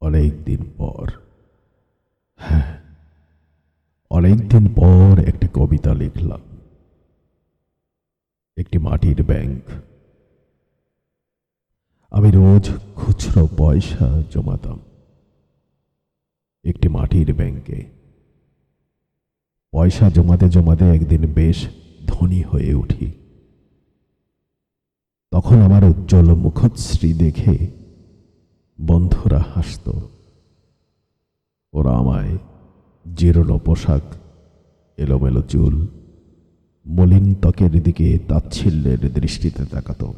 অনেক দিন পর। হ্যাঁ অনেক দিন পর একটি কবিতা লিখলাম। একটি মাটির ব্যাংক। আমি রোজ খুচরো পয়সা জমাতাম। একটি মাটির ব্যাংকে। পয়সা জমাতে জমাতে একদিন বেশ ধনী হয়ে উঠি। তখন আমার উজ্জ্বল মুখশ্রী দেখে বন্ধুরা হাসত। ওরা আমায় জীর্ণ পোশাক, এলোমেলো চুল, মলিন ত্বকের দিকে তাচ্ছিল্যের দৃষ্টিতে তাকাত।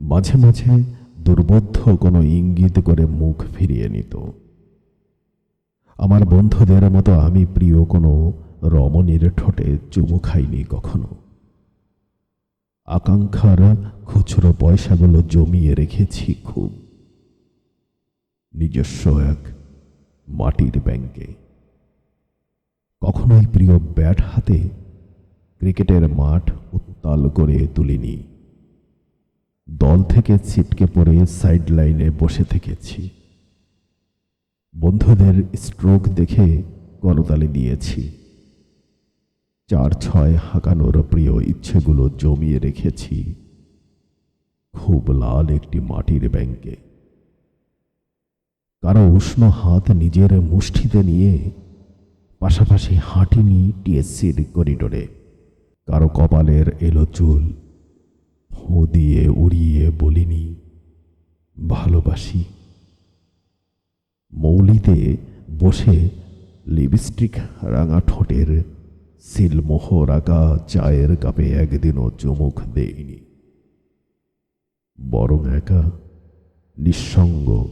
মাঝে মাঝে দুর্বোধ্য কোনো ইঙ্গিত করে মুখ ফিরিয়ে নিত। আমার বন্ধুদের মতো আমি প্রিয় কোনো রমণীর ঠোঁটে চুমু খাইনি কখনো। আকাঙ্ক্ষার খুচরো পয়সাগুলো জমিয়ে রেখেছি খুব। নিজস্ব এক মাটির ব্যাংকে। কখনোই প্রিয় ব্যাট হাতে ক্রিকেটের মাঠ উত্তাল করে তুলিনি। দল থেকে ছিটকে পড়ে সাইড লাইনে বসে থেকেছি। বন্ধুদের স্ট্রোক দেখে করতালি দিয়েছি। চার ছয় হাঁকানোর প্রিয় ইচ্ছেগুলো জমিয়ে রেখেছি। খুব লাল একটি মাটির ব্যাংকে। কারও উষ্ণ হাত নিজের মুষ্টিতে নিয়ে পাশাপাশি হাঁটিনি টিএসসির করিডোরে। কারও কপালের এলো চুল, ফো দিয়ে উড়িয়ে বলিনি, ভালোবাসি। মৌলিতে বসে লিপস্টিক রাঙা ঠোঁটের সিলমোহর আঁকা চায়ের কাপে একদিনও চুমুক দেইনি। বরং একা, নিঃসঙ্গ,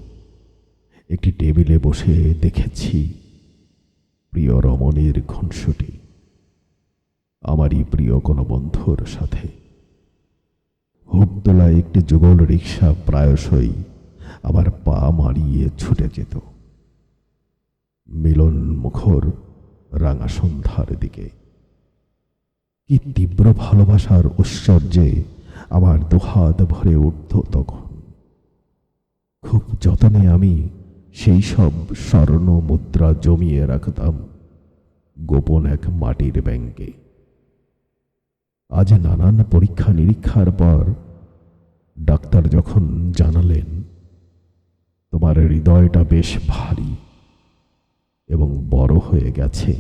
একটি টেবিলে বসে দেখেছি প্রিয় রমণীর খুনসুটি আমারই প্রিয় কোনো বন্ধুর সাথে। হুবতলা একটি যুগল রিক্সা প্রায়শই আমার পা মারিয়ে ছুটে যেত। মিলন মুখর রাঙা সন্ধ্যার দিকে। কি তীব্র ভালোবাসার ঐশ্বর্যে আমার দুহাত ভরে উঠত তখন। খুব যতনে আমি সেই সব স্বর্ণ মুদ্রা জমিয়ে রাখতাম গোপন এক মাটির ব্যাংকে। আজ নানান পরীক্ষা নিরীক্ষার পর ডাক্তার যখন জানালেন, তোমার হৃদয়টা বেশ ভারী। এবং বড় হয়ে গেছে।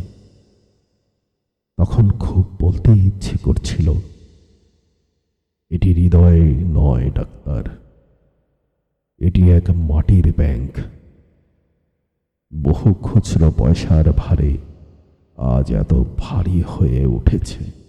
তখন খুব বলতে ইচ্ছে করছিল, এটি হৃদয় নয়, ডাক্তার। এটি এক মাটির ব্যাংক। বহু খুচরো পয়সার ভারে আজ এত ভারী হয়ে উঠেছে।